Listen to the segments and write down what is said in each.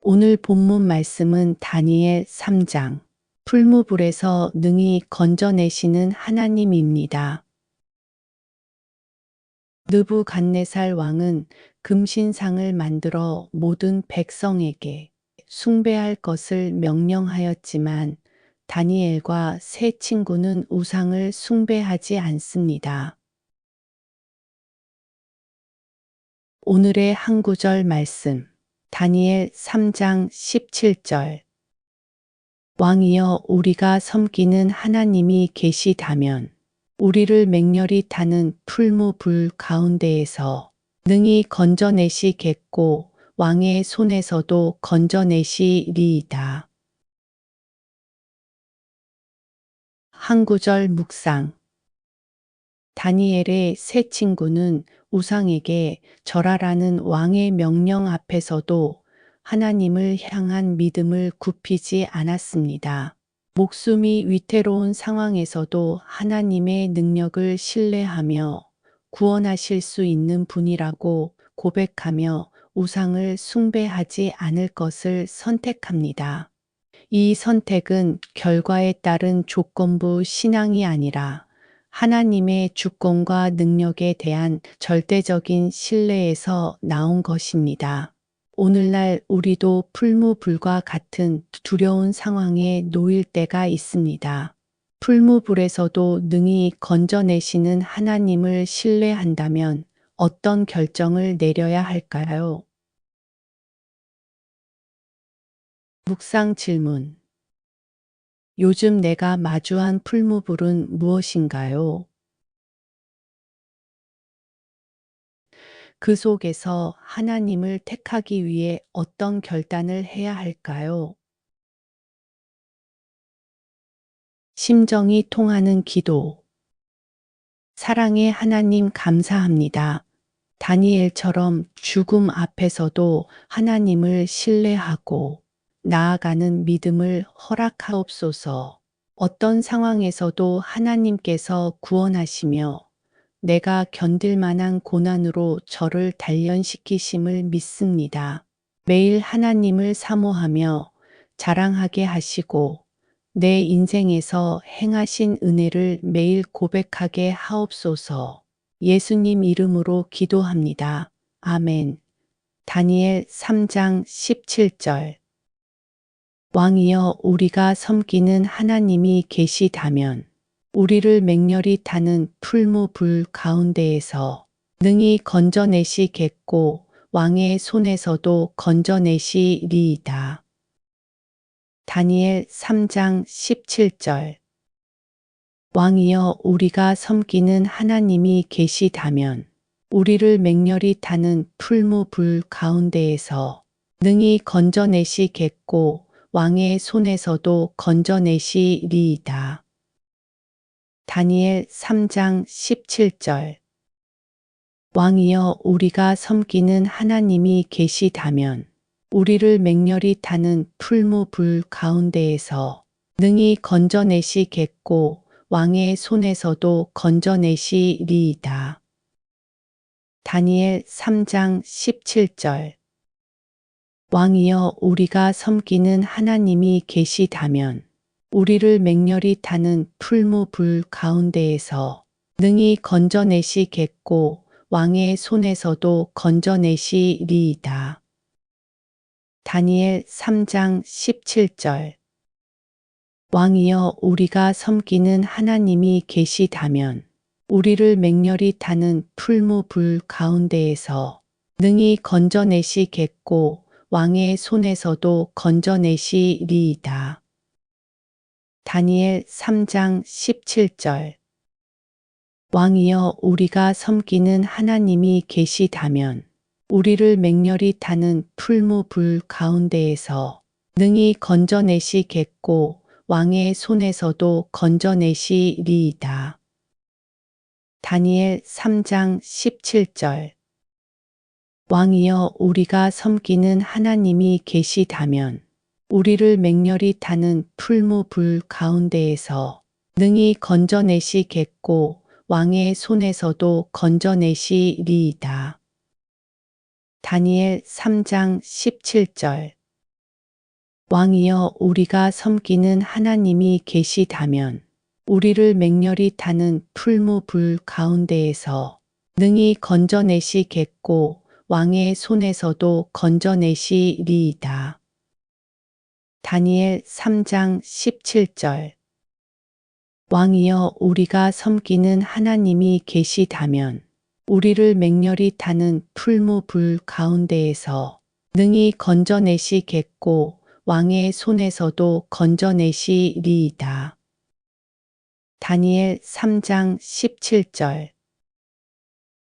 오늘 본문 말씀은 다니엘 3장 풀무불에서 능히 건져내시는 하나님입니다. 느부갓네살 왕은 금신상을 만들어 모든 백성에게 숭배할 것을 명령하였지만 다니엘과 세 친구는 우상을 숭배하지 않습니다. 오늘의 한 구절 말씀. 다니엘 3장 17절. 왕이여 우리가 섬기는 하나님이 계시다면 우리를 맹렬히 타는 풀무불 가운데에서 능히 건져내시겠고 왕의 손에서도 건져내시리이다. 한 구절 묵상. 다니엘의 세 친구는 우상에게 절하라는 왕의 명령 앞에서도 하나님을 향한 믿음을 굽히지 않았습니다. 목숨이 위태로운 상황에서도 하나님의 능력을 신뢰하며 구원하실 수 있는 분이라고 고백하며 우상을 숭배하지 않을 것을 선택합니다. 이 선택은 결과에 따른 조건부 신앙이 아니라 하나님의 주권과 능력에 대한 절대적인 신뢰에서 나온 것입니다. 오늘날 우리도 풀무불과 같은 두려운 상황에 놓일 때가 있습니다. 풀무불에서도 능히 건져내시는 하나님을 신뢰한다면 어떤 결정을 내려야 할까요? 묵상 질문. 요즘 내가 마주한 풀무불은 무엇인가요? 그 속에서 하나님을 택하기 위해 어떤 결단을 해야 할까요? 심정이 통하는 기도. 사랑의 하나님 감사합니다. 다니엘처럼 죽음 앞에서도 하나님을 신뢰하고 나아가는 믿음을 허락하옵소서. 어떤 상황에서도 하나님께서 구원하시며 내가 견딜 만한 고난으로 저를 단련시키심을 믿습니다. 매일 하나님을 사모하며 자랑하게 하시고 내 인생에서 행하신 은혜를 매일 고백하게 하옵소서. 예수님 이름으로 기도합니다. 아멘. 다니엘 3장 17절. 왕이여 우리가 섬기는 하나님이 계시다면 우리를 맹렬히 타는 풀무불 가운데에서 능히 건져내시겠고 왕의 손에서도 건져내시리이다. 다니엘 3장 17절 왕이여 우리가 섬기는 하나님이 계시다면 우리를 맹렬히 타는 풀무불 가운데에서 능히 건져내시겠고 왕의 손에서도 건져내시리이다. 다니엘 3장 17절 왕이여 우리가 섬기는 하나님이 계시다면 우리를 맹렬히 타는 풀무불 가운데에서 능히 건져내시겠고 왕의 손에서도 건져내시리이다. 다니엘 3장 17절 왕이여 우리가 섬기는 하나님이 계시다면 우리를 맹렬히 타는 풀무불 가운데에서 능히 건져내시겠고 왕의 손에서도 건져내시리이다. 다니엘 3장 17절 왕이여 우리가 섬기는 하나님이 계시다면 우리를 맹렬히 타는 풀무불 가운데에서 능히 건져내시겠고 왕의 손에서도 건져내시리이다. 다니엘 3장 17절 왕이여 우리가 섬기는 하나님이 계시다면 우리를 맹렬히 타는 풀무불 가운데에서 능히 건져내시겠고 왕의 손에서도 건져내시리이다. 다니엘 3장 17절 왕이여 우리가 섬기는 하나님이 계시다면 우리를 맹렬히 타는 풀무불 가운데에서 능히 건져내시겠고 왕의 손에서도 건져내시리이다. 다니엘 3장 17절 왕이여 우리가 섬기는 하나님이 계시다면 우리를 맹렬히 타는 풀무불 가운데에서 능히 건져내시겠고 왕의 손에서도 건져내시리이다. 다니엘 3장 17절 왕이여 우리가 섬기는 하나님이 계시다면 우리를 맹렬히 타는 풀무불 가운데에서 능히 건져내시겠고 왕의 손에서도 건져내시리이다. 다니엘 3장 17절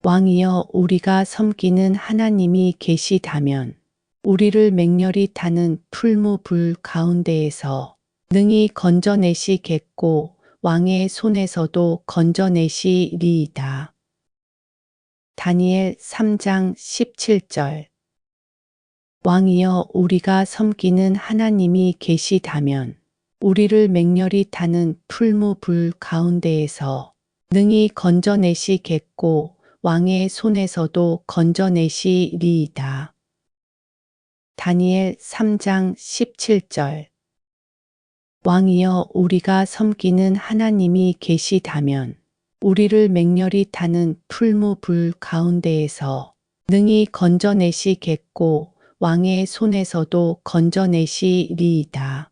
왕이여 우리가 섬기는 하나님이 계시다면 우리를 맹렬히 타는 풀무불 가운데에서 능히 건져내시겠고 왕의 손에서도 건져내시리이다. 다니엘 3장 17절 왕이여 우리가 섬기는 하나님이 계시다면 우리를 맹렬히 타는 풀무불 가운데에서 능히 건져내시겠고 왕의 손에서도 건져내시리이다. 다니엘 3장 17절 왕이여 우리가 섬기는 하나님이 계시다면 우리를 맹렬히 타는 풀무불 가운데에서 능히 건져내시겠고 왕의 손에서도 건져내시리이다.